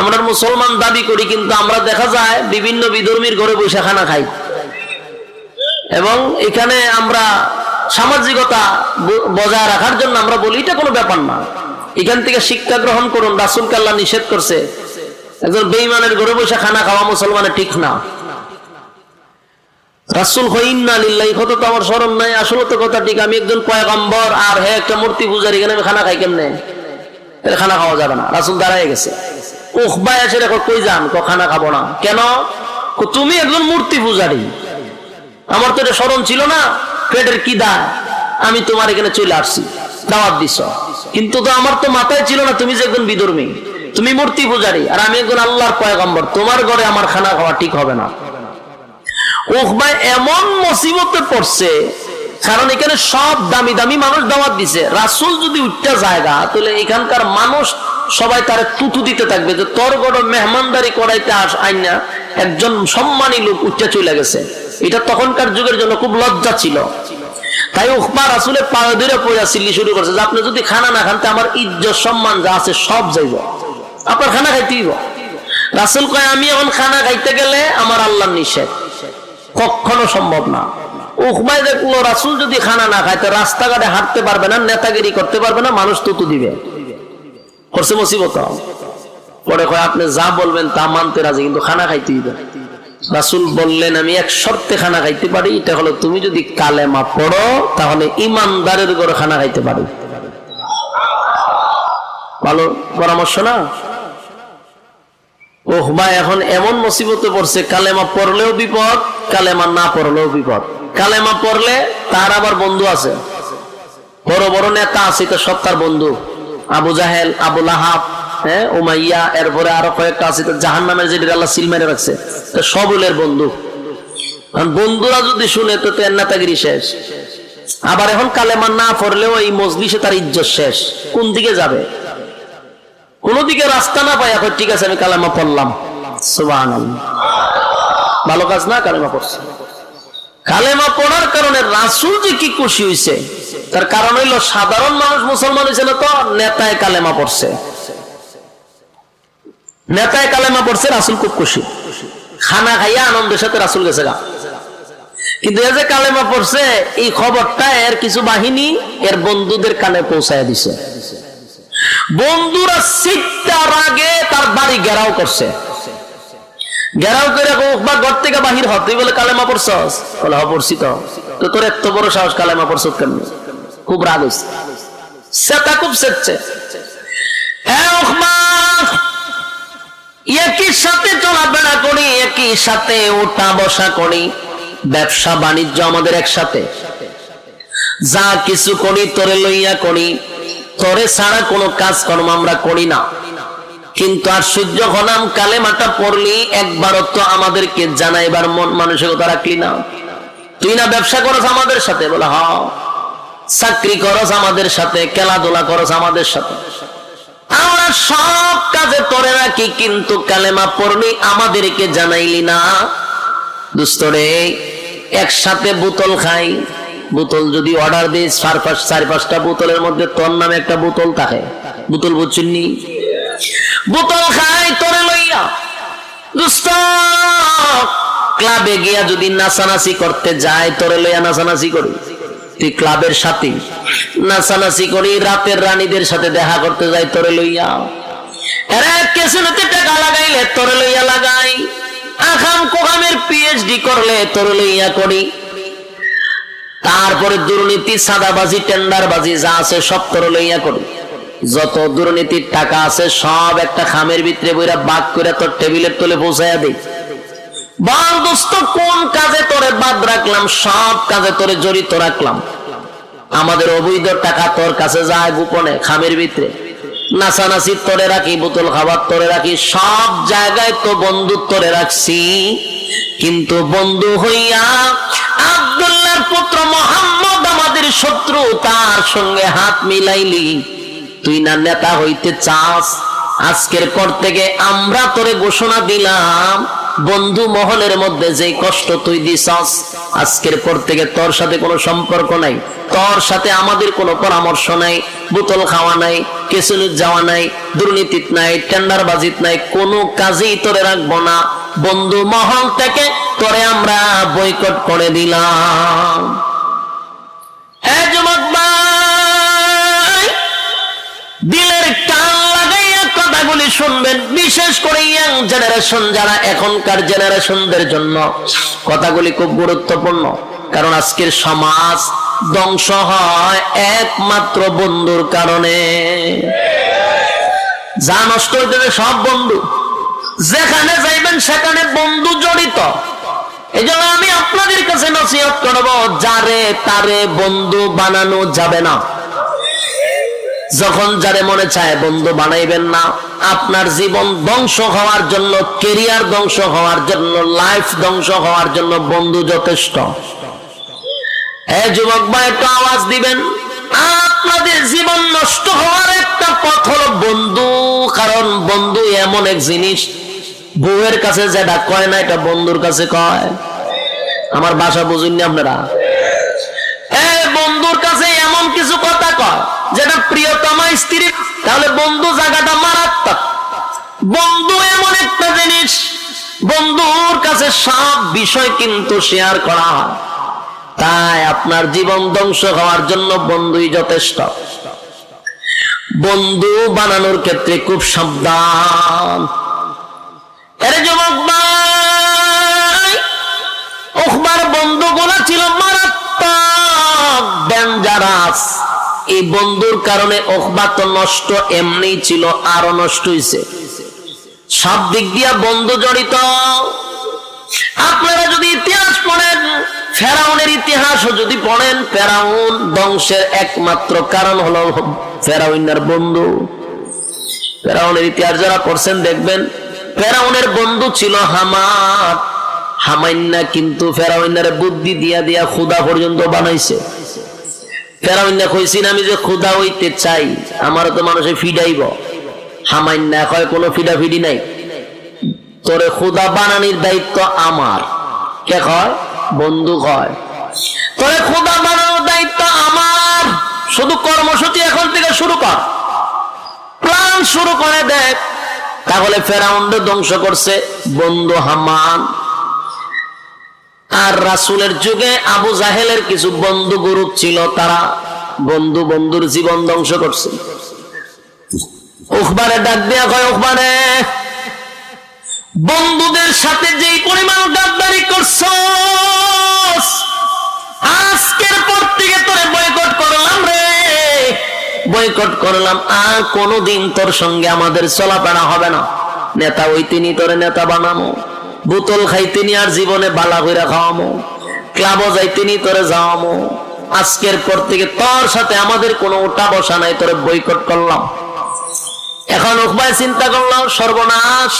আমরা মুসলমান দাবি করি, কিন্তু আমরা দেখা যায় বিভিন্ন বিধর্মীর ঘরে বসে খানা খাই। এবং এখানে আমরা সামাজিকতা বজায় রাখার জন্য আমরা বলি, এটা কোনো ব্যাপার না। এখান থেকে শিক্ষা গ্রহণ করুন রাসুল কাল্লা নিষেধ করছে। একজন বেইমানের ঘরে বসে খানা খাওয়া মুসলমানের ঠিক না। রাসুল হইন্না লিল্লাহি কত তো আমার স্মরণ নাই, আসলে তো কথা ঠিক, আমি একজন পয়গম্বর, আর হে একটা মূর্তি পূজার, এখানে আমি খানা খাই কেমনে? খানা খাওয়া যাবে না। রাসুল দাঁড়ায় গেছে। উখবাই এসে দেখো কই যান ক খানা খাব না। কেন? তুমি একজন মূর্তি পূজারী। আমার তো এটা স্মরণ ছিল না, পেটের কি আমি তোমার এখানে চলে আসছি, দাওয়াত দিছ। কিন্তু তো আমার তো মাথায় ছিল না, তুমি যে একজন বিধর্মী। তুমি মূর্তি পূজারী, আর আমি একজন আল্লাহর পয়গম্বর। তোমার ঘরে আমার খানা খাওয়া ঠিক হবে না। উখবাই এমন মুসিবতে পড়ছে কারণ এখানে সব দামি দামি মানুষ দাওয়াত দিছে। রাসুল যদি উঠটা জায়গা তাহলে এখানকার মানুষ সবাই তার তুতু দিতে থাকবে যে, তোর গড় মেহমানদারি করাইতে আস, আইনা একজন সম্মানী লোক উঠটা চলে গেছে। এটা তখনকার যুগের জন্য খুব লজ্জা ছিল। তাই উখবা রাসুলের পায়ে ধরে পড়া সিল্লি শুরু করছে যে, আপনি যদি খানা না খান আমার ইজ্জত, সম্মান যা আছে সব যাইব। আপনার খানা খাইতেই রাসুল কয়, আমি এখন খানা খাইতে গেলে আমার আল্লাহ নিষেধ। কখনো সম্ভব না। উখবাই দেখল রাসুল যদি খানা না খায়, তো রাস্তাঘাটে হাঁটতে পারবে না, নেতাগিরি করতে পারবে না, মানুষ তুতু দিবে। করছে মুসিবত। পরে কয়, আপনি যা বলবেন তা মানতে রাজি, কিন্তু খানা খাইতে দিবে রাসুল বললেন, আমি এক শর্তে খানা খাইতে পারি, এটা হলো তুমি যদি কালেমা পড়ো, তাহলে ইমানদারের ঘরে খানা খাইতে পারি। ভালো পরামর্শ না? ওহ ভাই এখন এমন মুসিবতে পড়ছে, কালেমা পড়লেও বিপদ, কালেমা না পড়লেও বিপদ। কালেমা পড়লে তার আবার বন্ধু আছে। বড় বড় নেতা আছে, তো সব তার বন্ধু। আবু জাহেল, আবু লাহাব হ্যাঁ উমাইয়া, এরপরে আরও কয়েকটা আছে, তো জাহান নামের যেটা আল্লাহ সিল মেরে রাখছে, তো সবুলের বন্ধু। বন্ধুরা যদি শুনে, তো তো নেতাগিরি শেষ। আবার এখন কালেমা না পড়লেও এই মজলিসে তার ইজ্জত শেষ। কোন দিকে যাবে? কোন দিকে রাস্তা না পাই এখন ঠিক আছে, আমি কালেমা পড়লাম। ভালো কাজ না, কালেমা পড়ছে। কালেমা পড়ার কারণে রাসুল যে কি খুশি হয়েছে তার কারণ হইল সাধারণ মানুষ মুসলমান হয়েছে না তো, নেতায় কালেমা পড়ছে। নেতায় কালেমা পড়ছে, রাসুল খুব খুশি। খানা খাইয়া আনন্দের সাথে রাসুল গেছে গা। কিন্তু এ যে কালেমা পড়ছে, এই খবরটা এর কিছু বাহিনী, এর বন্ধুদের কানে পৌঁছায় দিছে। বন্ধুরা সিটটার আগে তার বাড়ি ঘেরাও করছে। ঘেরাও করে বা ঘর থেকে বাহির হ। তুই বলে, কালেমা পড়ছস? বলে পড়ছি তো। তোর এত বড় সাহস, কালেমা পড়ছ কেমনি? খুব রাগ হয়েছে সেটা খুব সেচ্ছে একই সাথে চলাফেরা করি, একই সাথে ওঠা বসা করি, ব্যবসা বাণিজ্য আমাদের একসাথে। যা কিছু করি, তোরে লইয়া করি। তোরে ছাড়া কোনো কাজকর্ম আমরা করি না। কিন্তু আর সূর্য হলাম কালেমাটা পড়লি একবারও তো আমাদেরকে জানাইবার মন মানসিকতা রাখলি না? তুই না ব্যবসা করস আমাদের সাথে? বলে হ চাকরি করস আমাদের সাথে, খেলাধুলা করস আমাদের সাথে। আমরা সব কাজে তোরে রাখি, কিন্তু কালেমা পড়লি আমাদেরকে জানাইলি না। দুস্তরে একসাথে বোতল খাই। বোতল যদি অর্ডার দিই চার পাঁচ, চার পাঁচটা বোতলের মধ্যে তোর নামে একটা বোতল থাকে। বোতল বুঝছেননি বোতল খাই তোরে লইয়া। দুস্ত ক্লাবে গিয়া যদি নাচানাচি করতে যায়, তোরে লইয়া নাচানাচি করি। তুই ক্লাবের সাথে। নাচানাচি করি, রাতের রানীদের সাথে দেখা করতে তোরে লইয়া। লাগাইলে তোরে লইয়া লাগাই। আখাম করলে করি। তারপরে দুর্নীতি, সাদাবাজি, টেন্ডারবাজি যা আছে সব তোরে লইয়া করি। যত দুর্নীতির টাকা আছে, সব একটা খামের ভিতরে বইরা বাদ করে তোর টেবিলের তলে পৌঁছাইয়া দেই। বল দোস্ত, কোন কাজে তোরে বাদ রাখলাম? সব কাজে তোরে জড়িত রাখলাম। আমাদের অবৈধ টাকা তোর কাছে যায় গোপনে, খামের ভিতরে। নাচানাচি তোরে রাখি, বোতল খাবার তোরে রাখি, সব জায়গায় তো বন্ধু তোরে রাখছি। কিন্তু বন্ধু হইয়া আব্দুল্লাহর পুত্র মোহাম্মদ আমাদের শত্রু, তার সঙ্গে হাত মিলাইলি। তুই না নেতা হইতে চাস? আজকের পর থেকে আমরা তোরে ঘোষণা দিলাম, বন্ধু মহলের মধ্যে যে কষ্ট তুই দিছস, আজকের পর থেকে তোর সাথে কোনো সম্পর্ক নাই, তোর সাথে আমাদের কোনো পরামর্শ নাই, বোতল খাওয়া নাই কেসুনির যাওয়া নাই দুর্নীতিত নাই টেন্ডার বাজিত নাই, কোনো কাজেই তোরে রাখব না। বন্ধু মহল থেকে তোরে আমরা বয়কট করে দিলাম। হ্যাঁ যুবক দিলের কান লাগাইয়া কথাগুলি শুনবেন, বিশেষ করে ইয়াং জেনারেশন যারা এখনকার জেনারেশনদের জন্য। কথাগুলি খুব গুরুত্বপূর্ণ, কারণ আজকের সমাজ ধ্বংস হয় একমাত্র বন্ধুর কারণে। যা নষ্ট হইতেছে সব বন্ধু। যেখানে যাইবেন সেখানে বন্ধু জড়িত। এই জন্য আমি আপনাদের কাছে নসিহত করব, যারে তারে বন্ধু বানানো যাবে না। যখন যারে মনে চায় বন্ধু বানাইবেন না, আপনার জীবন ধ্বংস হওয়ার জন্য, কেরিয়ার ধ্বংস হওয়ার জন্য, লাইফ ধ্বংস হওয়ার জন্য বন্ধু যথেষ্ট। হ্যাঁ যুবক ভাই, একটু আওয়াজ দিবেন। আপনাদের জীবন নষ্ট হওয়ার একটা পথ হলো বন্ধু, কারণ বন্ধু এমন এক জিনিস, বউয়ের কাছে যেটা কয় না, এটা বন্ধুর কাছে কয়। আমার বাসা বুঝুননি আপনারা এই বন্ধুর কাছে এমন কিছু কথা কয় যেটা প্রিয়তমা স্ত্রী, তাহলে বন্ধু জায়গাটা মারাত্মক। বন্ধু এমন একটা জিনিস, বন্ধুর কাছে সব বিষয় কিন্তু শেয়ার করা হয়। তাই আপনার জীবন ধ্বংস হওয়ার জন্য বন্ধুই যথেষ্ট। বন্ধু বানানোর ক্ষেত্রে খুব সাবধান। আরে যুবক ওখবার বন্ধুগুলা ছিল মারাত্মক ডেঞ্জারাস এই বন্ধুর কারণে ওখবা তো নষ্ট এমনি ছিল আরও নষ্ট হয়েছে সব দিক দিয়া বন্ধু জড়িত। আপনারা যদি ইতিহাস পড়েন, ফেরাউনের ইতিহাসও যদি পড়েন, ফেরাউন বংশের একমাত্র কারণ হলো ফেরাউনের বন্ধু। ফেরাউনের ইতিহাস যারা পড়ছেন, দেখবেন ফেরাউনের বন্ধু ছিল হামার হামাইন্না কিন্তু ফেরাউন্নারে বুদ্ধি দিয়া দিয়া খুদা পর্যন্ত বানাইছে। ফেরাউন্না কইছি আমি যে খুদা হইতে চাই আমার তো মানুষে ফিডাইব। কোনো ফিডা ফিডি নাই। তোরে খুদা বানানির দায়িত্ব আমার। কে কয়? বন্ধু কয়। তোরে বানানোর দায়িত্ব আমার। শুধু কর্মসূচি এখন থেকে শুরু কর। প্ল্যান শুরু করে দেখ। তাহলে ফেরাউন্ড ধ্বংস করছে বন্ধু হামান। আর রাসুলের যুগে আবু জাহেলের কিছু বন্ধু গ্রুপ ছিল, তারা বন্ধু বন্ধুর জীবন ধ্বংস করছে। উখবারে ডাক দেয়া হয় উখবারে বন্ধুদের সাথে যেই পরিমাণ গাদ্দারি করছ আজকের পর থেকে তোরে বয়কট করলাম রে। বয়কট করলাম, আর কোনোদিন তোর সঙ্গে আমাদের চলাফেরা হবে না। নেতা ওই তিনি, তোরে নেতা বানামো বোতল খাইতেনি আর জীবনে বালা কইরা খাওয়ামো। ক্লাবও যাইতেনি তোরে যাওয়ামো। আজকের পর থেকে তোর সাথে আমাদের কোনো ওটা বসা নাই, তোরে বয়কট করলাম। এখন উকবায় চিন্তা করলাম, সর্বনাশ।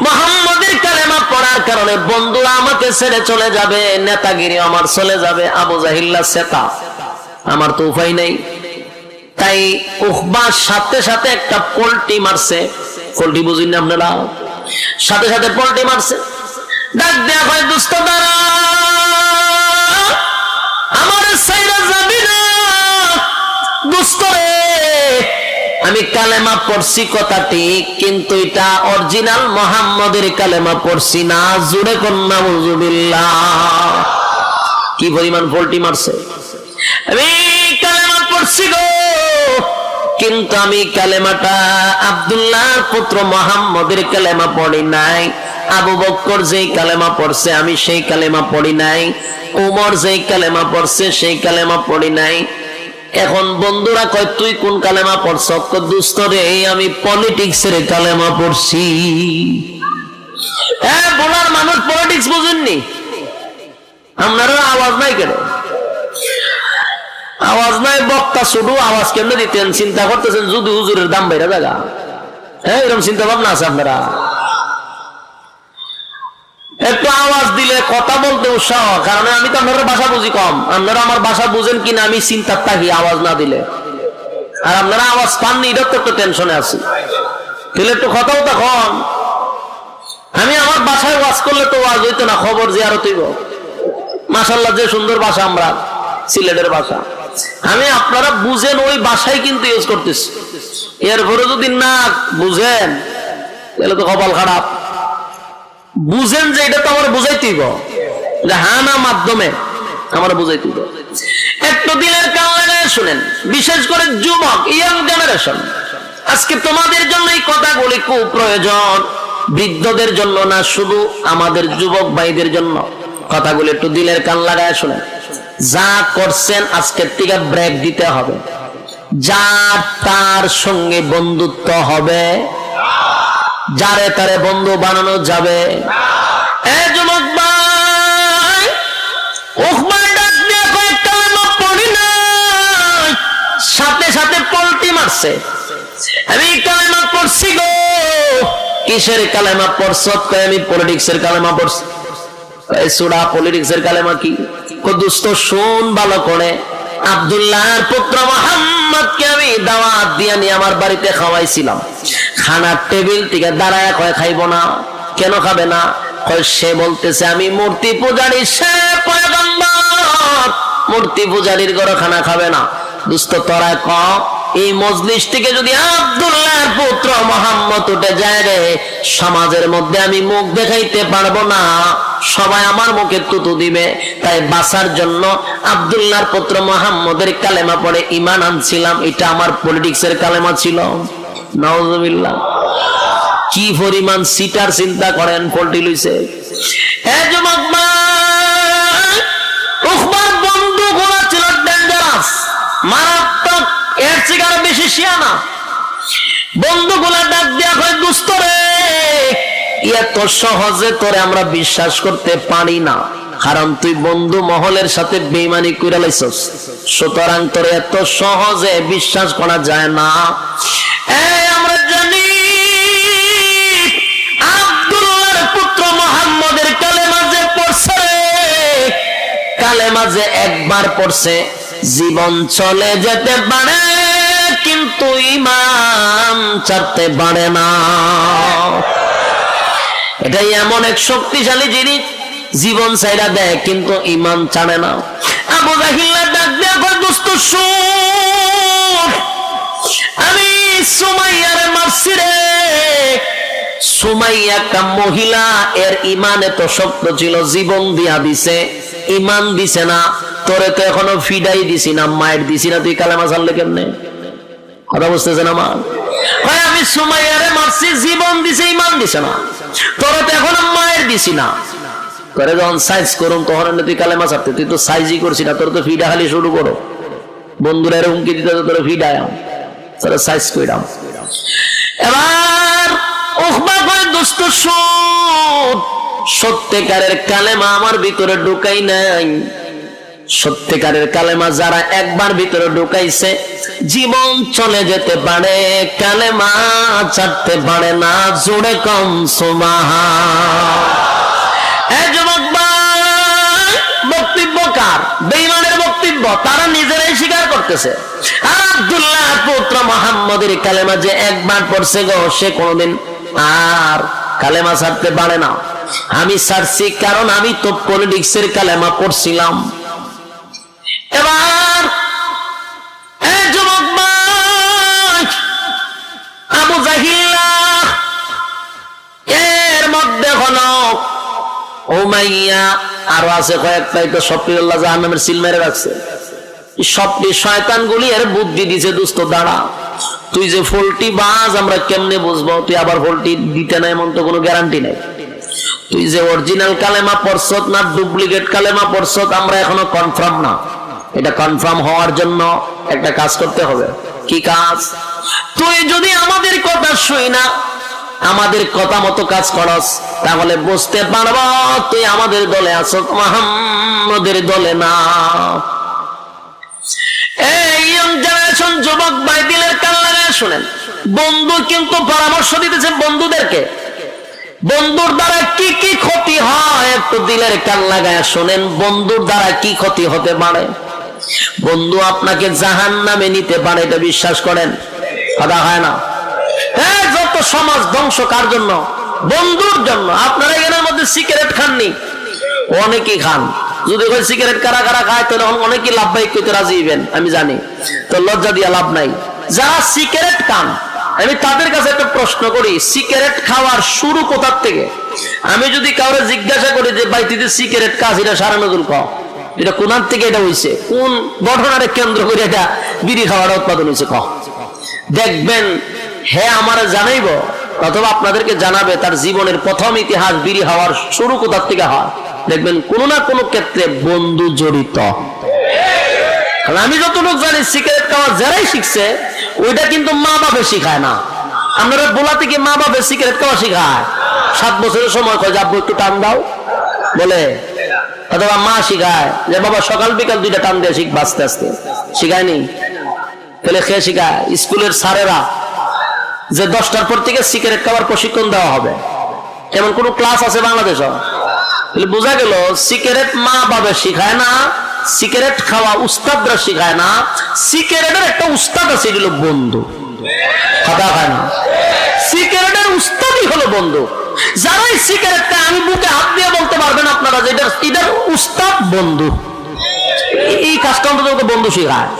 মোহাম্মদের কালেমা পড়ার কারণে বন্ধুরা আমাকে ছেড়ে চলে যাবে, নেতাগিরি আমার চলে যাবে, আবু জাহিল্লা সেতা। আমার তো উপায় নেই। তাই উহবার সাথে সাথে একটা পোল্টি মারছে। পোল্টি বুঝিন আপনারা? সাথে সাথে পোল্টি মারছে। ডাক হয় দুস্থ আমার সাইরা যাবি না। আমি কালেমা পড়ছি কথা ঠিক কিন্তু এটা অরিজিনাল মোহাম্মদের কালেমা পড়ছি না। জুড়ে কন্যা মুজুবিল্লাহ কি পরিমাণ পোল্টি মারছে? আমি কালেমা পড়ছি গো কিন্তু আমি কালেমাটা আব্দুল্লাহর পুত্র মোহাম্মদের কালেমা পড়ি নাই। আবু বক্কর যেই কালেমা পড়ছে, আমি সেই কালেমা পড়ি নাই। উমর যেই কালেমা পড়ছে, সেই কালেমা পড়ি নাই। এখন বন্ধুরা কয়, তুই কোন কালেমা পড়ছ? রে, আমি পলিটিক্স এর কালেমা পড়ছি। হ্যাঁ বলার মানুষ পলিটিক্স বুঝেননি। আপনারা আওয়াজ নাই কেন? আওয়াজ নাই, বক্তা শুধু আওয়াজ কেমনে দিতেন? চিন্তা করতেছেন, যদি হুজুরের দাম বাইরে জায়গা? হ্যাঁ এরকম চিন্তা ভাবনা আছে আপনারা। একটু আওয়াজ দিলে কথা বলতে উৎসাহ কারণ আমি তো আপনারা ভাষা বুঝি কম। আপনারা আমার ভাষা বুঝেন কিনা, আমি চিন্তার থাকি আওয়াজ না দিলে। আর আপনারা আওয়াজ পাননি এটা তো একটু টেনশনে আছি। তাহলে একটু কথাও তখন আমি আমার বাসায় ওয়াজ করলে তো ওয়াজ হইতো না, খবর জিয়ারত হইব। মাসাল্লাহ যে সুন্দর ভাষা আমরা, সিলেটের ভাষা। আমি আপনারা বুঝেন ওই ভাষাই কিন্তু ইউজ করতেছি। এরপরে যদি না বুঝেন, তাহলে তো কপাল খারাপ। বুঝেন যে এটা তো আমার বুঝাইতেইব যে হ্যাঁ না, মাধ্যমে আমার বুঝাইতেইব একটু লাগায় শুনেন, বিশেষ করে যুবক ইয়াং জেনারেশন আজকে তোমাদের জন্য এই কথাগুলি খুব প্রয়োজন। বৃদ্ধদের জন্য না, শুধু আমাদের যুবক ভাইদের জন্য। কথাগুলি একটু দিলের কান লাগায় শুনেন। যা করছেন আজকের থেকে ব্রেক দিতে হবে। যা তার সঙ্গে বন্ধুত্ব হবে, যারে তারে বন্ধু বানানো যাবে। সাথে সাথে পল্টি মারছে। আমি কালেমা পড়ছি গো। কিসের কালেমা পড়ছ? আমি পলিটিক্সের কালেমা পড়ছি। সুরা পলিটিক্সের কালেমা কি? কদুস্ত শোন ভালো করে। আবদুল্লাহর পুত্র মোহাম্মদকে আমি দাওয়াত দিয়ে নিয়ে আমার বাড়িতে খাওয়াইছিলাম। খানার টেবিল থেকে দাঁড়ায় কয়, খাইব না। কেন খাবে না? কয়, সে বলতেছে, আমি মূর্তি পূজারি, সে পয়গম্বর। মূর্তি পূজারির ঘরে খানা খাবে না। দুস্থ তোরা ক এই মজলিস থেকে যদি আব্দুল্লাহর পুত্র মোহাম্মদ উঠে যায় রে সমাজের মধ্যে আমি মুখ দেখাইতে পারব না। সবাই আমার মুখে তুতু দিবে। তাই বাঁচার জন্য আব্দুল্লাহর পুত্র মোহাম্মদের কালেমা পড়ে ইমান আনছিলাম। এটা আমার পলিটিক্সের কালেমা ছিল। নওয়াজবিল্লাহ কি পরিমাণ সিটার চিন্তা করেন পোল্ট্রি লইছে এ যুবক ভাই, আরও বেশি শিয়ানা বন্ধু গোলা ডাক দিয়া হয় দুস্থ রে, এত সহজে তোরে আমরা বিশ্বাস করতে পারি না। কারণ তুই বন্ধু মহলের সাথে বেইমানি করে লাইছস। সুতরাং তোর এত সহজে বিশ্বাস করা যায় না। আমরা জানি আব্দুল্লাহর পুত্র মোহাম্মদের কালেমা যে পড়ছে কালেমা যে একবার পড়ছে, জীবন চলে যেতে পারে কিন্তু ইমাম চারতে পারে না। এটাই এমন এক শক্তিশালী জিনিস, জীবন চাইরা দেয়, কিন্তু ইমান ছাড়ে না। আবু জাহিল্লা ডাক দেয়া কয়, দোস্ত আমি সুমাইয়ারে মারছি রে সুমাইয়া একটা মহিলা, এর ইমান এত শক্ত ছিল, জীবন দিয়া দিছে, ইমান দিছে না, তোরে তো এখনও ফিডাই দিছি না মায়ের দিছি না, তুই কালেমা ছাড়লে কেমনে? কথা বুঝতেছেন আমার? আমি সুমাইয়ারে মারছি, জীবন দিছে, ইমান দিছে না। তোরে তো এখনও মায়ের দিছি না। করে যখন সাইজ করুন তখন তুই কালেমা ছাড়তে। তুই তো সাইজই করছি না, তোর তো ফিডা খালি শুরু করো। বন্ধুরা, এরকম কি দিতে তোর ফিডায়াম তোর সাইজ কইরাম এবার উখবা কয় দোস্ত সত্যিকারের কালেমা আমার ভিতরে ঢুকাই নাই। সত্যিকারের কালেমা যারা একবার ভিতরে ঢুকাইছে জীবন চলে যেতে পারে কালেমা ছাড়তে পারে না জোরে কম সুমাহা এই যুবক ভাই, বক্তব্য কার? বেইমানের বক্তব্য তারা নিজেরাই স্বীকার করতেছে। আব্দুল্লাহ পুত্র মোহাম্মদের কালেমা যে একবার পড়ছে গো সে কোনোদিন আর কালেমা ছাড়তে পারে না। আমি ছাড়ছি কারণ আমি তো পলিটিক্সের কালেমা পড়ছিলাম। এবার আবু এর মধ্যে হলো আরও আছে কয়েকটাই তো সফিউল্লাহ সিল মেরে রাখছে। এর বুদ্ধি দিছে দাঁড়া। তুই যে ফোল্টি বাজ, আমরা কেমনে বুঝব? তুই আবার ফোল্টি দিতে নাই, এমন তো কোনো গ্যারান্টি নাই। তুই যে অরিজিনাল কালেমা পড়ছত না ডুপ্লিকেট কালেমা পড়ছত, আমরা এখনও কনফার্ম না। এটা কনফার্ম হওয়ার জন্য একটা কাজ করতে হবে। কি কাজ? তুই যদি আমাদের কথা শুই না, আমাদের কথা মতো কাজ করস, তাহলে বুঝতে পারব তুই আমাদের দলে আছো, মোহাম্মদের দলে না। এই জেনারেশন যুবক শুনেন। বন্ধু কিন্তু পরামর্শ দিতেছে বন্ধুদেরকে। বন্ধুর দ্বারা কি কি ক্ষতি হয় একটু দিলের কান লাগায় শোনেন, বন্ধুর দ্বারা কি ক্ষতি হতে পারে? বন্ধু আপনাকে জাহান নামে নিতে পারে, এটা বিশ্বাস করেন? কথা হয় না। হ্যাঁ যত সমাজ ধ্বংস কার জন্য? বন্ধুর জন্য। আপনারা এখানের মধ্যে সিগারেট খাননি? অনেকেই খান। যদি ওই সিগারেট কারা কারা খায়, তাহলে অনেকেই লাভবাহিক করতে রাজি হইবেন, আমি জানি। তো লজ্জা দিয়া লাভ নাই। যারা সিগারেট খান, আমি তাদের কাছে একটা প্রশ্ন করি, সিগারেট খাওয়ার শুরু কোথার থেকে? আমি যদি কাউরে জিজ্ঞাসা করি যে, ভাই বাইতিতে সিগারেট কাজ এটা সারা নজরুল খাও এটা কোনার থেকে এটা হইছে? কোন ঘটনারে কেন্দ্র করে এটা বিড়ি খাওয়ার উৎপাদন হয়েছে কহ দেখবেন হ্যাঁ আমার জানাইব, অথবা আপনাদেরকে জানাবে, তার জীবনের প্রথম ইতিহাস বিড়ি হওয়ার শুরু কোথার থেকে হয়? দেখবেন, কোনো না কোনো ক্ষেত্রে বন্ধু জড়িত। আমি যতটুকু জানি, সিগারেট খাওয়া যারাই শিখছে, ওইটা কিন্তু মা বাপে শিখায় না। আপনারা বোলা থেকে মা বাপে সিগারেট খাওয়া শিখায়। সাত বছরের সময় কয় যাব একটু টান দাও। বলে, অথবা মা শিখায় যে, বাবা, সকাল, বিকাল দুইটা টান দিয়ে শিখ আস্তে আস্তে। শিখায়নি। তাহলে খেয়ে শিখায়। স্কুলের স্যারেরা যে দশটার পর থেকে সিগারেট খাওয়ার প্রশিক্ষণ দেওয়া হবে। এমন কোন ক্লাস আছে বাংলাদেশে? বোঝা গেল, সিগারেট মা বাবা শিখায় না, সিগারেট খাওয়া উস্তাদরা শিখায় না, সিগারেটের একটা উস্তাদ আছে, এগুলো বন্ধু। খাতা খায় না। সিগারেটের উস্তাদই হলো বন্ধু। যারা এই সিগারেটটা আমি বুকে হাত দিয়ে বলতে পারবেন আপনারা যে এটার উস্তাদ বন্ধু। এই কাজটা অন্তত বন্ধু শিখায়।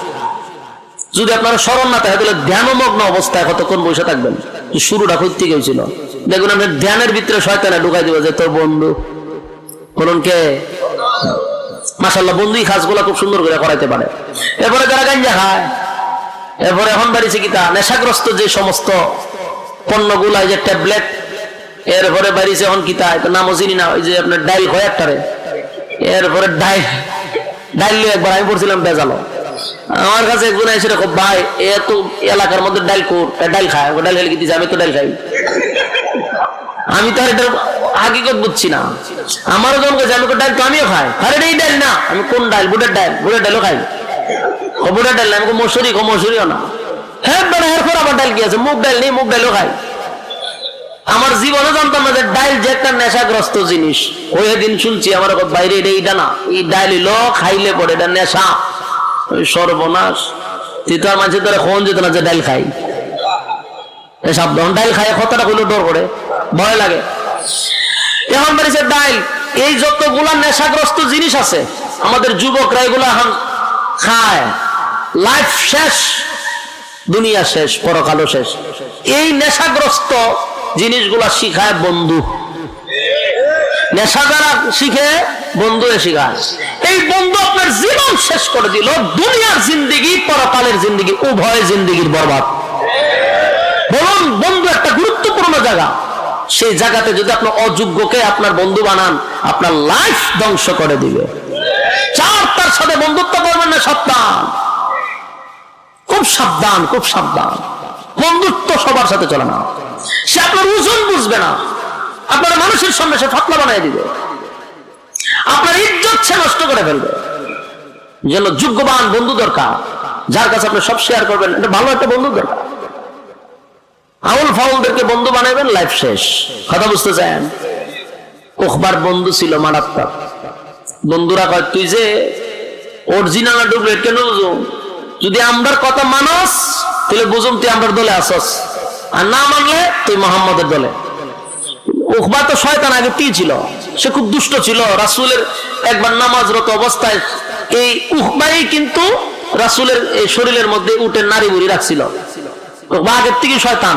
যদি আপনারা স্মরণ না থাকে, তাহলে ধ্যানমগ্ন অবস্থায় কতক্ষণ বসে থাকবেন? শুরুটা থেকে হয়েছিল দেখুন আপনার ধ্যানের ভিতরে শয়তানে ঢুকাই দিব যে তোর বন্ধু। বলুন কে? মাসাল্লাহ বন্ধুই খাসগুলা খুব সুন্দর করে করাইতে পারে। এরপরে যারা গাঞ্জা খায়, এরপরে এখন বাড়িছে কিতা নেশাগ্রস্ত যে সমস্ত পণ্যগুলা যে ট্যাবলেট, এরপরে বাড়িছে এখন কিতা এটা নামও চিনি না, ওই যে আপনার ডাইল হয় এরপরে ডাইল ডাইল লিয়ে একবার আমি পড়ছিলাম বেজালো। আমার কাছে একজন এসে দেখো ভাই, এ তো এলাকার মধ্যে ডাইল কোর ডাইল খায় ডাইল খেলে কি আমি তো ডাইল খাই। আমি তো এটার হাকিকত বুঝছি না। আমারও যখন কাছে আমি ডাইল তো আমিও খাই। আরে এই ডাইল না, আমি কোন ডাইল? বুটের ডাইল, বুটের ডাইলও খাই। বুটের ডাইল না, আমি মসুরি, কো মসুরিও না। হ্যাঁ এরপর আমার জীবনে জানতাম না যে ডাইল যে একটা নেশাগ্রস্ত জিনিস। ওই দিন শুনছি আমার বাইরে এটা এইটা না এই ডাইল লো, খাইলে পরে এটা নেশা। ওই সর্বনাশ। তিতার মাঝে ধরে কোন যেত না যে ডাইল খাই। সাবধান, ডাইল খাই কতটা কইলো ডর করে। ভয় লাগে। এখন বেরিয়েছে ডাইল, এই যতগুলা নেশাগ্রস্ত জিনিস আছে, আমাদের যুবকরা এগুলা খায়। লাইফ শেষ। দুনিয়া শেষ, পরকালও শেষ। এই নেশাগ্রস্ত জিনিসগুলা শিখায় বন্ধু। নেশা যারা শিখে বন্ধু শিখায়। এই বন্ধু আপনার জীবন শেষ করে দিল, দুনিয়ার জিন্দিগি, পরকালের জিন্দিগি, উভয় জিন্দিগির বরবাদ। বলুন, বন্ধু একটা গুরুত্বপূর্ণ জায়গা। সেই জায়গাতে যদি অযোগ্যকে আপনার বন্ধু বানান, আপনার লাইফ ধ্বংস করে দিবে। চার তার সাথে বন্ধুত্ব করবেন না সাবধান খুব সাবধান খুব সাবধান। বন্ধুত্ব সবার সাথে চলে না। সে আপনার ওজন বুঝবে না। আপনার মানুষের সামনে সে ফাতলা বানিয়ে দিবে। আপনার ইজ্জত সে নষ্ট করে ফেলবে। যেন যোগ্যবান বন্ধু দরকার। যার কাছে আপনি সব শেয়ার করবেন, এটা ভালো একটা বন্ধু দরকার। আউল ফাউলদেরকে বন্ধু বানাবেন লাইফ শেষ। কথা বুঝতে চান ওখবার বন্ধু ছিল মারাত্মক। বন্ধুরা কয়, তুই যে অরিজিনাল ডুপ্লিকেট কেন যদি আমরার কথা মানস তাহলে বুঝুম তুই আমরার দলে আসস। আর না মানলে তুই মোহাম্মদের দলে। উখবা তো শয়তান আগে তি ছিল? সে খুব দুষ্ট ছিল। রাসুলের একবার নামাজরত অবস্থায় এই উখবাই কিন্তু রাসুলের শরীরের মধ্যে উঠে নারী বুড়ি রাখছিল। উখবা আগের থেকে শয়তান।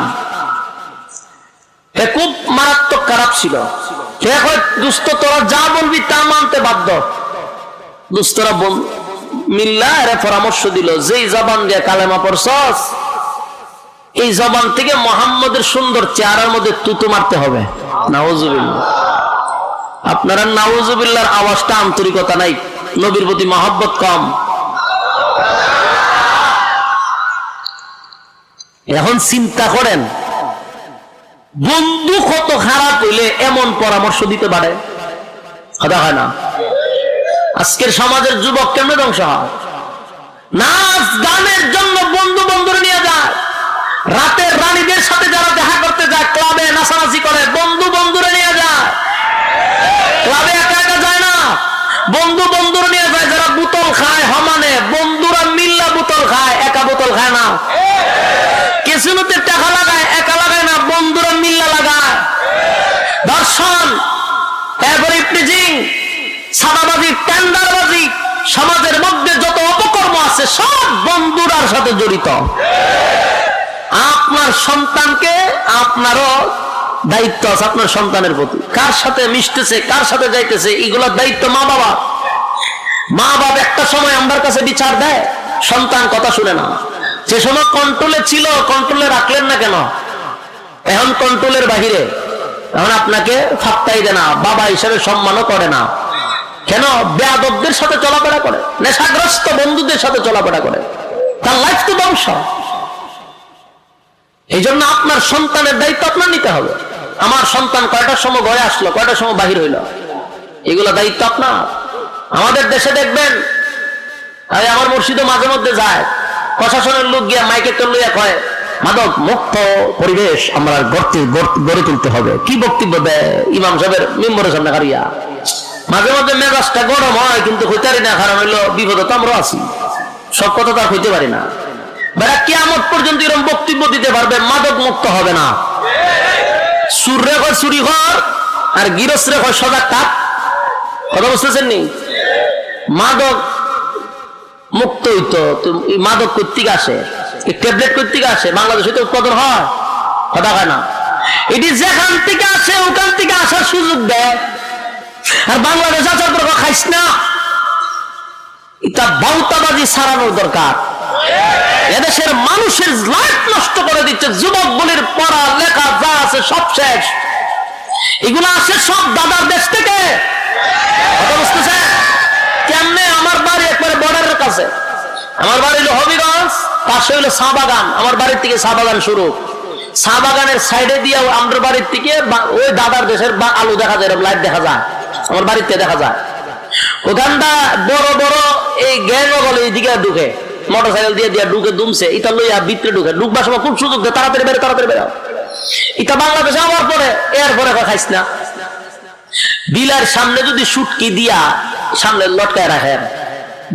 খুব মারাত্মক খারাপ ছিল। সে কয়, দুস্থ তোরা যা বলবি তা মানতে বাধ্য। দুস্তরা মিল্লা এরা পরামর্শ দিল, যেই জবান দিয়ে কালেমা পড়ছস, এই জবান থেকে মোহাম্মদের সুন্দর চেহারার মধ্যে তুতু মারতে হবে। আপনারা আওয়াজটা আন্তরিকতা নাই, নবীর প্রতি কম। এখন চিন্তা করেন বন্ধু কত খারাপ হইলে এমন পরামর্শ দিতে পারে? কথা হয় না। আজকের সমাজের যুবক কেন ধ্বংস হয়? নাচ গানের জন্য বন্ধু বন্ধুরে নিয়ে যায়। রাতের রানীদের সাথে যারা দেখা করতে যায়, ক্লাবে নাচানাচি করে, বন্ধু বন্ধুরে নিয়ে যায়। ক্লাবে একা একা যায় না। বন্ধু বন্ধুরে নিয়ে যায়, যারা বোতল খায়, হমানে, বন্ধুরা মিল্লা বোতল খায়, একা বোতল খায় না কেসিনোতে টাকা লাগায় একা লাগায় না বন্ধুরা মিল্লা লাগায় সাদাবাজি, টেন্ডারবাজি, সমাজের মধ্যে যত অপকর্ম আছে, সব বন্ধুরার সাথে জড়িত। আপনার সন্তানকে আপনারও দায়িত্ব আছে, আপনার সন্তানের প্রতি। কার সাথে মিশতেছে, কার সাথে যাইতেছে, এগুলোর দায়িত্ব মা বাবা মা বাবা একটা সময় আমার কাছে বিচার দেয়, সন্তান কথা শুনে না। যে সময় কন্ট্রোলে ছিল কন্ট্রোলে রাখলেন না কেন? এখন কন্ট্রোলের বাহিরে। এখন আপনাকে ফাত্তাই দেয় না, বাবা হিসাবে সম্মানও করে না। কেন? বেয়াদবদের সাথে চলাফেরা করে, নেশাগ্রস্ত বন্ধুদের সাথে চলাফেরা করে। তার লাইফ তো ধ্বংস। এই জন্য আপনার সন্তানের দায়িত্ব আপনার নিতে হবে। আমার সন্তান কয়টার সময় ঘরে আসলো, কয়টার সময় বাহির হইল? এগুলো দায়িত্ব আপনার। আমাদের দেশে দেখবেন, আরে আমার মুর্শিদও মাঝে মধ্যে যায়। প্রশাসনের লোক গিয়া মাইকে লইয়া কয়, মাদক মুক্ত পরিবেশ আমরা গড়ে তুলতে হবে। কি বক্তব্য দেয় ইমাম সাহেবের মেম্বরের সামনে হারিয়া। মাঝে মধ্যে মেজাজটা গরম হয়, কিন্তু হইতারি না, কারণ হইল বিপদে তো আমরা আছি। সব কথা তো আর হইতে পারি না। বেড়া কেমন পর্যন্ত এরকম বক্তব্য দিতে পারবে মাদক মুক্ত হবে না। সুর চুরি ঘর, আর গিরস সজাগ কাপ কথা বুঝতেছেন নি? মাদক মুক্ত হইতো মাদক কর্তৃক আসে। ট্যাবলেট কর্তৃক আসে, বাংলাদেশে তো উৎপাদন হয়। কথা হয় না? এটি যেখান থেকে আসে, ওখান থেকে আসার সুযোগ দেয়। আর বাংলাদেশ আসার পর খাইস না। এটা বাউতাবাজি সারানোর দরকার। এদেশের মানুষের লাইফ নষ্ট করে দিচ্ছে যুবক বলির পড়া, লেখা, যা আছে সব শেষ। এগুলো আসে সব দাদার দেশ থেকে। কেমনে? আমার বাড়ি একবারে বর্ডারের কাছে। আমার বাড়ি হলো হবিগঞ্জ, পাশে হলো চা বাগান। আমার বাড়ির থেকে চা বাগান শুরু। চা বাগানের সাইডে দিয়ে আমার বাড়ির থেকে ওই দাদার দেশের আলু দেখা যায় লাইট দেখা যায়। আমার বাড়িতে দেখা যায়। ওখানটা বড় বড় এই গ্যাং বলে এইদিকে ঢুকে মোটর সাইকেল দিয়ে দিয়ে ঢুকে দুমছে এটা লইয়া ঢুকে। ঢুকবার সময় খুব সুযোগ দেয়, তাড়াতাড়ি তাড়াতাড়ি এটা বাংলাদেশে আবার পরে এর পরে খাইস না। বিলার সামনে যদি সুটকি দিয়া সামনে লটকায় রাখেন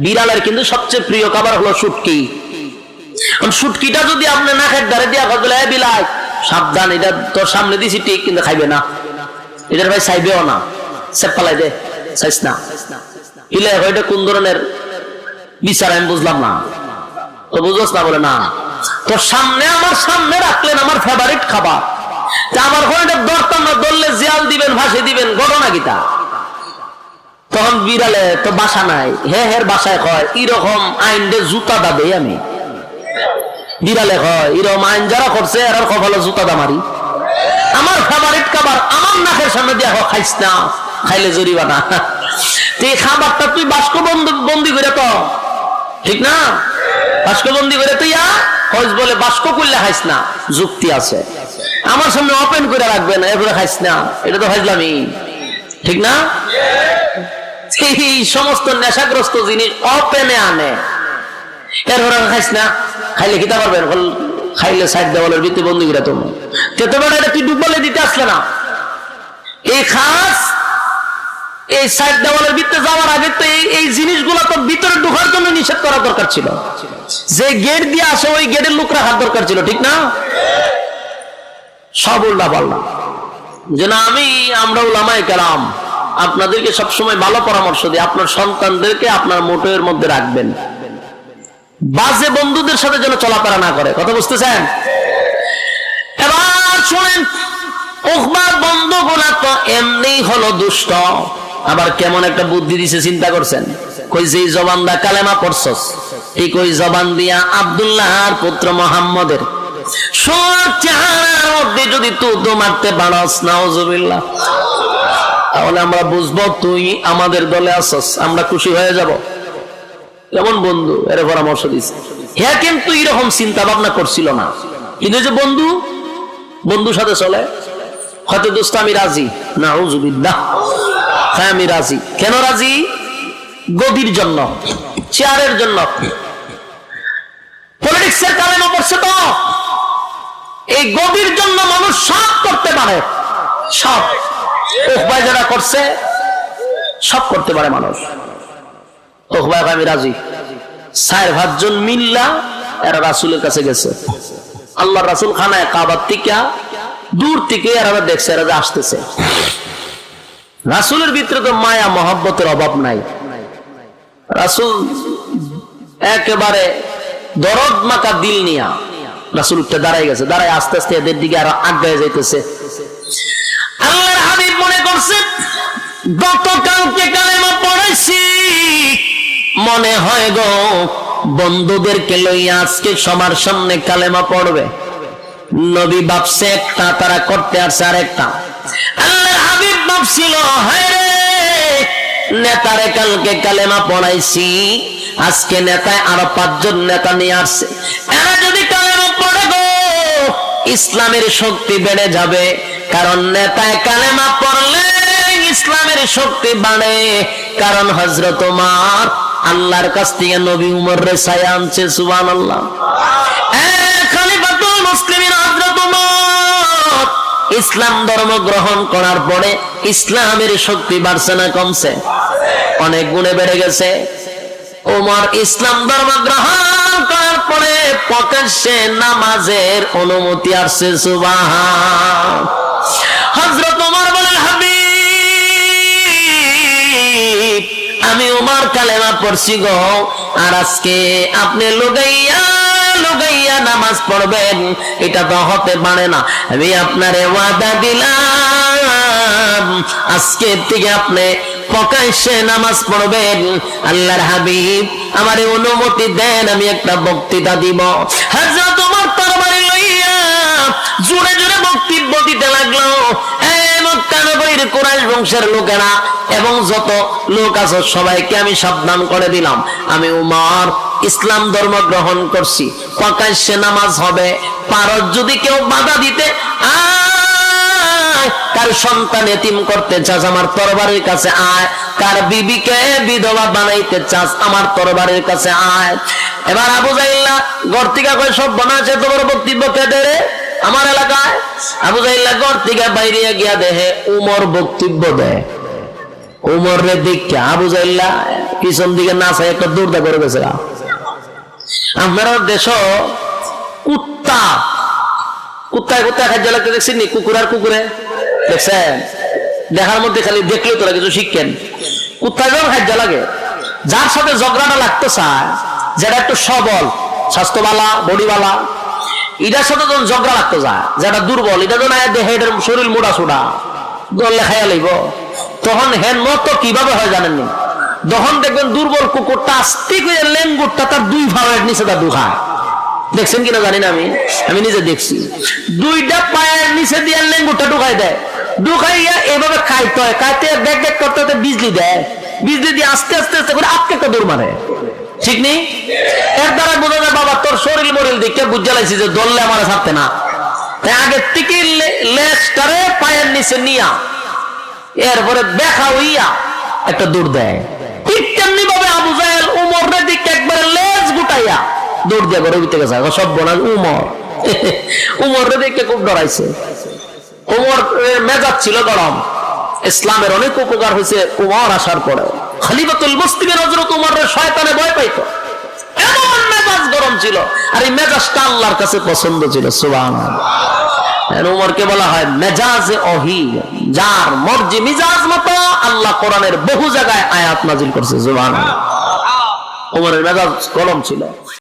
বিড়ালের কিন্তু সবচেয়ে প্রিয় খাবার হলো সুটকি। সুটকিটা যদি আপনি নাকের ধারে দিয়া এ বিলাই, সাবধান, এটা তোর সামনে দিছি, ঠিক, কিন্তু খাইবে না। এটার ভাই চাইবেও না। জিয়াল দিবেন ভাসে দিবেন, ঘটনা তখন বিড়ালে তো বাসা নাই। হে হের বাসায় কয় এরকম আইন জুতা দাবে আমি। বিড়ালে কয় এরকম আইন যারা করছে এরার কপালে জুতা দামারি আমার ফেভারিট খাবার আমার নাকের সামনে দিয়া খাইস না। খাইলে জরিমানা এই খাবারটা তুই বাস্ক বন্দি করে তো। ঠিক না? বাস্ক বন্দি করে তুই হজ বলে বাস্ক করলে খাইস না। যুক্তি আছে। আমার সামনে ওপেন করে রাখবেন এরপরে খাইস না। এটা তো ভাজলামই ঠিক না? এই সমস্ত নেশাগ্রস্ত জিনিস ওপেনে আনে। এরপরে খাইস না। খাইলে খেতে পারবেন খাইলে সাইড দেওয়ালের ভিত্তি বন্দি করে তুমি তেতে বেড়া এটা তুই ডুবলে দিতে আসলে না। এই খাস এই সাইড দেওয়ালের ভিতরে যাওয়ার আগে তো এই জিনিসগুলো তো ভিতরে ঢোকার জন্য নিষেধ করা দরকার ছিল। যে গেট দিয়ে আসে ওই গেটের লোক রাখার দরকার ছিল, ঠিক না? সব উল্লা পাল্লা যে না, আমি আমরা উলামাই কালাম আপনাদেরকে সবসময় ভালো পরামর্শ দিই। আপনার সন্তানদেরকে আপনার মোটের মধ্যে রাখবেন। বাজে বন্ধুদের সাথে যেন চলাফেরা না করে। কথা বুঝতেছেন? এবার শোনেন উখবার বন্ধুগুলা তো এমনি হলো দুষ্ট। আবার কেমন একটা বুদ্ধি দিছে, চিন্তা করছেন? কই যে জবান দা কালেমা পড়ছস, এই কই জবান দিয়া আব্দুল্লাহর পুত্র মোহাম্মদের সব চেহারার মধ্যে তো মারতে পারস, নাউজুবিল্লাহ। তাহলে আমরা বুঝব তুই আমাদের দলে আসস, আমরা খুশি হয়ে যাব। কেমন বন্ধু? এর পরামর্শ দিছে। হ্যাঁ কিন্তু এরকম চিন্তা ভাবনা করছিল না। কিন্তু যে বন্ধু, বন্ধুর সাথে চলে। হয়তো দোস্ত আমি রাজি। না হুজুবিল্লাহ হ্যাঁ আমি রাজি। কেন রাজি? গদির জন্য, চেয়ারের জন্য। পলিটিক্সের কারণে তো। এই গদির জন্য মানুষ সব করতে পারে। সব। যারা করছে, সব করতে পারে মানুষ। আমি রাজি। সাহেব মিল্লা, এরা রাসুলের কাছে গেছে। আল্লাহ রাসুল খানায় কাবার থেকে দূর থেকে এরা দেখছে, এরা আসতেছে। রাসুলের ভিতরে তো মায়া, মহব্বতের অভাব নাই। রাসুল একেবারে দরদ মাকা দিল নিয়া রাসুল উঠতে দাঁড়াই গেছে। দাঁড়ায় আস্তে আস্তে এদের দিকে আরও আগায় যাইতেছে। আল্লাহর হাবিব মনে করছে, গতকালকে কালেমা মনে হয় গো, বন্ধুদেরকে লইয়া আজকে সবার সামনে কালেমা পড়বে। নবী ভাবছে একটা, তারা করতে আসছে আরেকটা। আল্লাহর হাবিব হায় রে। নেতারে কালকে কালেমা পড়াইছি, আজকে নেতায় আরও পাঁচজন নেতা নিয়ে আসছে। এরা যদি কালেমা পড়ে গো, ইসলামের শক্তি বেড়ে যাবে। কারণ নেতায় কালেমা পড়লে ইসলামের শক্তি বাড়ে। কারণ হজরত তোমার আল্লাহর কাছ থেকে নবী উমর রে ছায়া আনছে সুবান আল্লাহ খালিফাতুল মুসলিমিন হযরত উমর। ইসলাম ধর্ম গ্রহণ করার পরে ইসলামের শক্তি বাড়ছে না কমছে? অনেক গুণে বেড়ে গেছে। ওমর ইসলাম ধর্ম গ্রহণ করার পরে প্রকাশ্যে নামাজের অনুমতি আসছে সুবাহ হজরত ওমর বলেন হাবিব, আমি উমার কালেমা পড়ছি গো। আর আজকে আপনি লুগাইয়া নামাজ পড়বেন, এটা তো হতে পারে না। আমি আপনারে ওয়াদা দিলাম আজকে থেকে আপনি প্রকাশ্যে নামাজ পড়বেন। আল্লাহর হাবিব আমারে অনুমতি দেন, আমি একটা বক্তৃতা দিব। হাজরত তোমার তরবারি লইয়া জোরে জোরে বক্তব্য দিতে লাগল। মক্কানগরীর কুরাইশ বংশের লোকেরা এবং যত লোক আছে সবাইকে আমি সাবধান করে দিলাম। আমি উমর ইসলাম ধর্ম গ্রহণ করছি। প্রকাশ্যে নামাজ হবে। পারত যদি কেউ বাধা দিতে সন্তান এতিম করতে চাস, আমার তরবারির কাছে আয়। বিবিকে বিধবা বানাইতে চাস, আমার তরবারির কাছে আয়। এবার আবু জাইল্লা ঘর থেকে কয়, সব বানাচ্ছে তোমার বক্তব্য আমার এলাকায় আবু জাইল্লা ঘর থেকে বাইরে গিয়া দেহে উমর বক্তব্য দেয়। উমর রে দিকে আবু জাইল্লা পিছন দিকে না চাই একটা দৌড়দা করে গেছে দেশ কুত্তা। কুত্তায় কুত্তায় খাদ্য লাগতে দেখছেন নি? কুকুর আর কুকুরে। দেখছেন? দেখার মধ্যে খালি দেখলে তোরা কিছু শিখেন। কুত্তায় যখন খাদ্য লাগে। যার সাথে ঝগড়াটা লাগতে চায়, যেটা একটু সবল, স্বাস্থ্যবালা বডিওয়ালা এটার সাথে যখন ঝগড়া লাগতে যায়, যেটা দুর্বল এটা যখন আয়া দেহে শরীর মোড়া সোড়া দলে খাইয়া লইব, তখন হেন মতো কীভাবে হয় জানেননি? তখন দেখবেন দুর্বল কুকুরটা আস্তে করে লেঙ্গুরটা তার দুই ভাবের নিচে তার দুখায় দেখছেন কিনা জানি না আমি? আমি নিজে দেখছি। দুইটা পায়ের নিচে দিয়ে লেঙ্গুরটা ঢুকাই দেয়। ঢুকাইয়া এভাবে খাইতে হয়, খাইতে, দেখ দেখ, করতে বিজলি দেয়। বিজলি দিয়ে আস্তে আস্তে আস্তে করে একটা দৌড় মারে। ঠিক নেই? এর দ্বারা বোঝা যায়, বাবা, তোর শরীর মরিল দেখে বুঝে লাইছি যে দললে আমার ছাড়তে না। তাই আগের থেকে লেজটারে পায়ের নিচে নিয়া, এরপরে দেখা হইয়া একটা দৌড় দেয়। ঠিক দিকে লেজ গেছে। সব উমর। উমর মেজাজ ছিল গরম। ইসলামের অনেক উপকার হয়েছে উমর আসার পরে খালিফাতুল মুসলিমের হজরত উমর শয়তানে ভয় পাইতো। এমন মেজাজ গরম ছিল। আর এই মেজাজটা আল্লাহর কাছে পছন্দ ছিল, সুবহানাল্লাহ। উমরকে বলা হয় মেজাজে অহি। যার মর্জি, মিজাজ মতো আল্লাহ কোরআনের বহু জায়গায় আয়াত নাজিল করছে জুবান উমরের মেজাজ গরম ছিল।